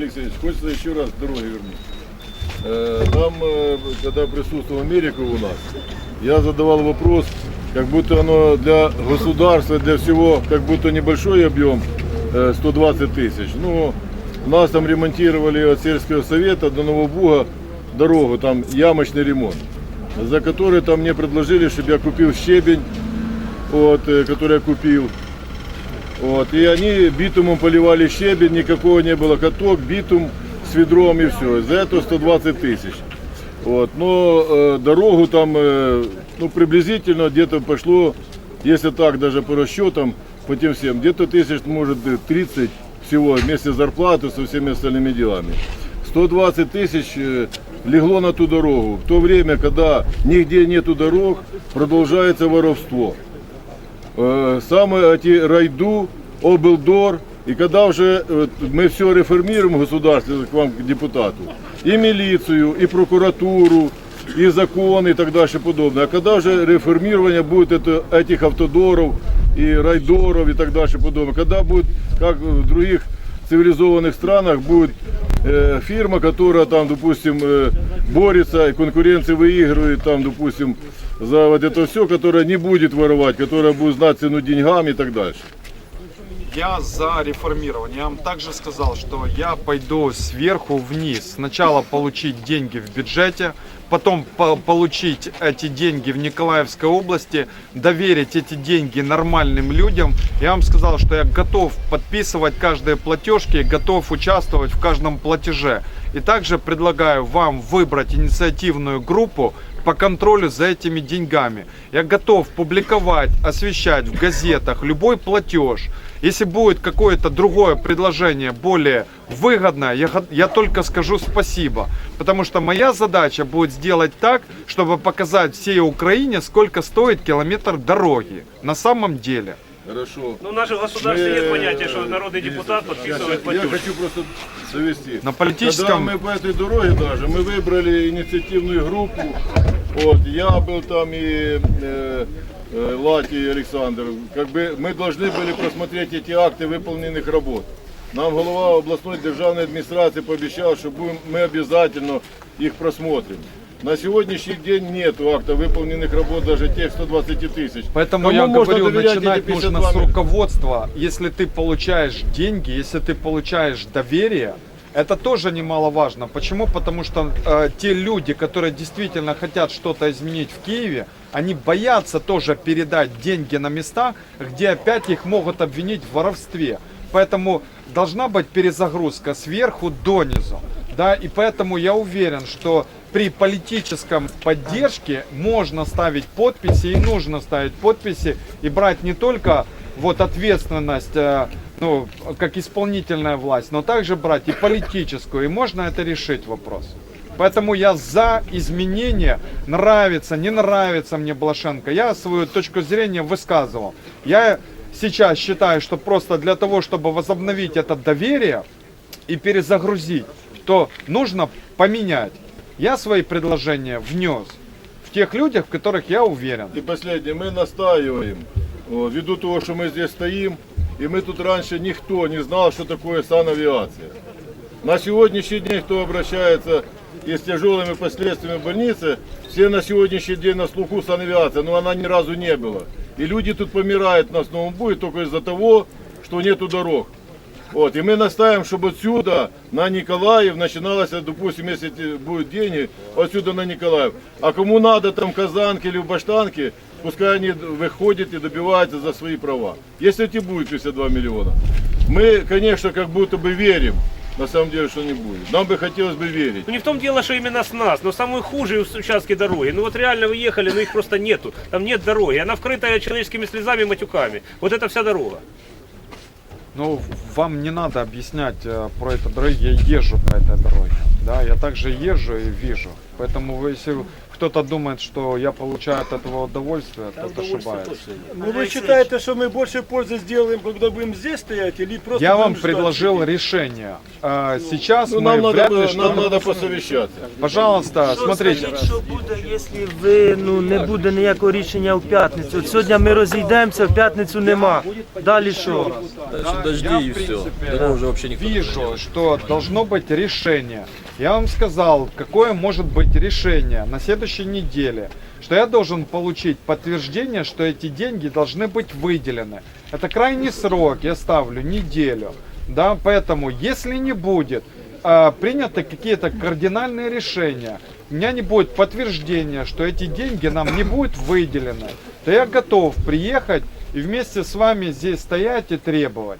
Алексеевич, хочется еще раз к дороге вернуть. Э, Нам, э, когда присутствовал Америка у нас, я задавал вопрос, как будто оно для государства, для всего, как будто небольшой объем, э, 120 тысяч. Ну, нас там ремонтировали от сельского совета до Новобуга дорогу, там ямочный ремонт, за который там мне предложили, чтобы я купил щебень, вот, э, который я купил. Вот, и они битумом поливали щебень, никакого не было каток, битум с ведром и все. За это 120 тысяч. Вот, но э, дорогу там, э, ну, приблизительно где-то пошло, если так даже по расчетам, по тем всем, где-то тысяч, может, э, 30 всего вместе с зарплатой, со всеми остальными делами. 120 тысяч э, легло на ту дорогу. В то время, когда нигде нету дорог, продолжается воровство. Э, Саме эти райду, облдор, и когда уже э, мы все реформируем в государстве, к вам, к депутату, и милицию, и прокуратуру, и законы и так дальше подобное. А когда уже реформирование будет это, этих автодоров и райдоров и так дальше подобное, когда будет, как в других цивилизованных странах, будет э, фирма, которая там, допустим, э, борется и конкуренции выигрывает, там, допустим, за вот это все, которая не будет воровать, которая будет знать цену деньгам и так дальше. Я за реформирование. Я вам также сказал, что я пойду сверху вниз. Сначала получить деньги в бюджете, потом по- получить эти деньги в Николаевской области, доверить эти деньги нормальным людям. Я вам сказал, что я готов подписывать каждые платежки, готов участвовать в каждом платеже. И также предлагаю вам выбрать инициативную группу по контролю за этими деньгами. Я готов публиковать, освещать в газетах любой платеж. Если будет какое-то другое предложение более выгодное, я, я только скажу спасибо. Потому что моя задача будет сделать так, чтобы показать всей Украине, сколько стоит километр дороги. На самом деле. Хорошо. Ну, в нашем государстве Мы, есть понятие, что народный депутат я- подписывает Я платеж. хочу просто довести. На политическом- Когда мы по этой дороге даже, мы выбрали инициативную группу. Вот, я был там и э, э, Лати и Александр. Как бы мы должны были просмотреть эти акты выполненных работ. Нам голова областной державной администрации пообещал, что будем, мы обязательно их просмотрим. На сегодняшний день нет акта выполненных работ, даже тех 120 тысяч. Поэтому Кому я говорю, начинать нужно 52 с руководства. Если ты получаешь деньги, если ты получаешь доверие, это тоже немаловажно. Почему? Потому что э, те люди, которые действительно хотят что-то изменить в Киеве, они боятся тоже передать деньги на места, где опять их могут обвинить в воровстве. Поэтому должна быть перезагрузка сверху донизу. Да, и поэтому я уверен, что при политическом поддержке можно ставить подписи и нужно ставить подписи и брать не только вот ответственность, э, ну, как исполнительная власть, но также брать и политическую, и можно это решить вопрос. Поэтому я за изменения, нравится, не нравится мне Блашенко. Я свою точку зрения высказывал. Я сейчас считаю, что просто для того, чтобы возобновить это доверие и перезагрузить, то нужно поменять. Я свои предложения внес в тех людях, в которых я уверен. И последнее, мы настаиваем, о, ввиду того, что мы здесь стоим, и мы тут раньше никто не знал, что такое санавиация. На сегодняшний день, кто обращается и с тяжелыми последствиями в больнице, все на сегодняшний день на слуху санавиация, но она ни разу не была. И люди тут помирают на основном будет только из-за того, что нету дорог. Вот, и мы настаиваем, чтобы отсюда на Николаев начиналось, допустим, если будут деньги, отсюда на Николаев. А кому надо там казанки или в баштанке, пускай они выходят и добиваются за свои права. Если эти будет 52 миллиона. Мы, конечно, как будто бы верим, на самом деле, что не будет. Нам бы хотелось бы верить. Ну не в том дело, что именно с нас, но самые хужие участки дороги. Ну вот реально вы ехали, но их просто нету. Там нет дороги. Она вкрыта человеческими слезами и матюками. Вот это вся дорога. Ну, вам не надо объяснять э, про эту дорогу, я езжу по этой дороге. Да, я также езжу и вижу. Поэтому вы, если вы кто-то думает, что я получаю от этого удовольствие, тот ошибается. Ну вы считаете, что мы больше пользы сделаем, когда будем здесь стоять, или просто Я вам будем ждать предложил сидеть? решение. А, Сейчас Ну, мы нам вряд ли надо, что-то... нам надо посовещаться. Пожалуйста, Що смотрите. скажіть, що буде, якщо ви ну не буде ніякого рішення в п'ятницю? От сьогодні ми розійдемося, в п'ятницю нема. Далі що? Дальше дожди Я, и в все. принципе, Дорогу уже вообще никто не Вижу, делает. что должно быть решение. Я вам сказал, какое может быть решение на следующей неделе. Что я должен получить подтверждение, что эти деньги должны быть выделены. Это крайний срок, я ставлю неделю. Да, поэтому, если не будет а, приняты какие-то кардинальные решения, у меня не будет подтверждения, что эти деньги нам не будут выделены, то я готов приехать и вместе с вами здесь стоять и требовать.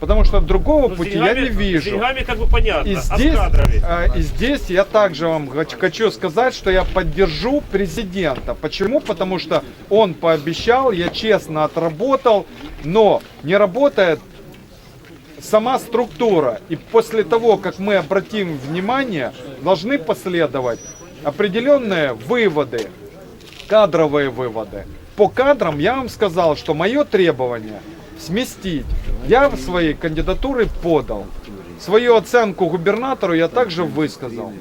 Потому что другого Ну, с пути деньгами- я не С вижу. деньгами как бы понятно. И а здесь, с кадрами? а, и здесь я также вам хоч- хочу сказать, что я поддержу президента. Почему? Потому что он пообещал, я честно отработал, но не работает сама структура. И после того, как мы обратим внимание, должны последовать определенные выводы, кадровые выводы. По кадрам я вам сказал, что мое требование сместить. Я в своей кандидатуры подал. Свою оценку губернатору я также высказал.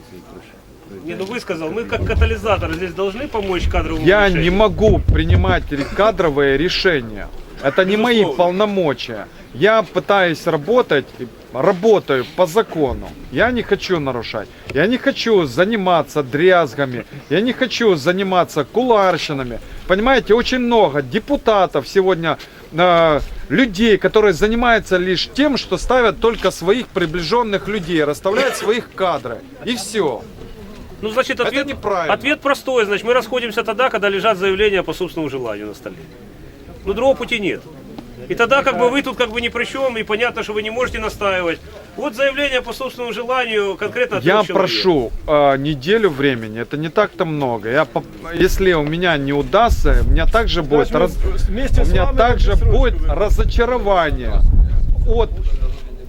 Не, ну высказал, мы как катализатор здесь должны помочь кадровому Я решению. не могу принимать кадровые решения. Это не мои полномочия. Я пытаюсь работать, работаю по закону. Я не хочу нарушать. Я не хочу заниматься дрязгами. Я не хочу заниматься куларщинами. Понимаете, очень много депутатов сегодня, э, людей, которые занимаются лишь тем, что ставят только своих приближенных людей, расставляют своих кадры. И все. Ну, значит, Это ответ, неправильно. ответ простой. Значит, мы расходимся тогда, когда лежат заявления по собственному желанию на столе. Ну, другого пути нет. И тогда как бы вы тут как бы ни при чем, и понятно, что вы не можете настаивать. Вот заявление по собственному желанию конкретно от Я человек. прошу э, неделю времени, это не так-то много. Я, поп- если у меня не удастся, у меня также будет, раз- вместе у меня также будет разочарование от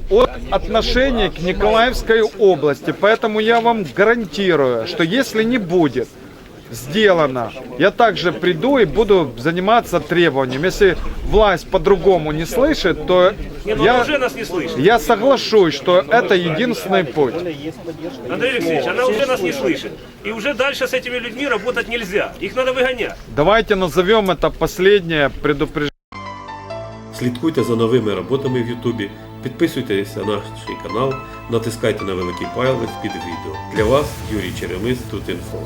от отношения к Николаевской области. Поэтому я вам гарантирую, что если не будет сделано, я также приду и буду заниматься требованием. Если власть по-другому не слышит, то Не, ну она я, уже нас не слышит. я соглашусь, что это единственный путь. Андрей Алексеевич, она уже нас не слышит. И уже дальше с этими людьми работать нельзя. Их надо выгонять. Давайте назовем это последнее предупреждение. Слідкуйте за новими роботами в Ютубі, підписуйтесь на наш канал, натискайте на великий палець під відео. Для вас Юрій Черемис тут інфо.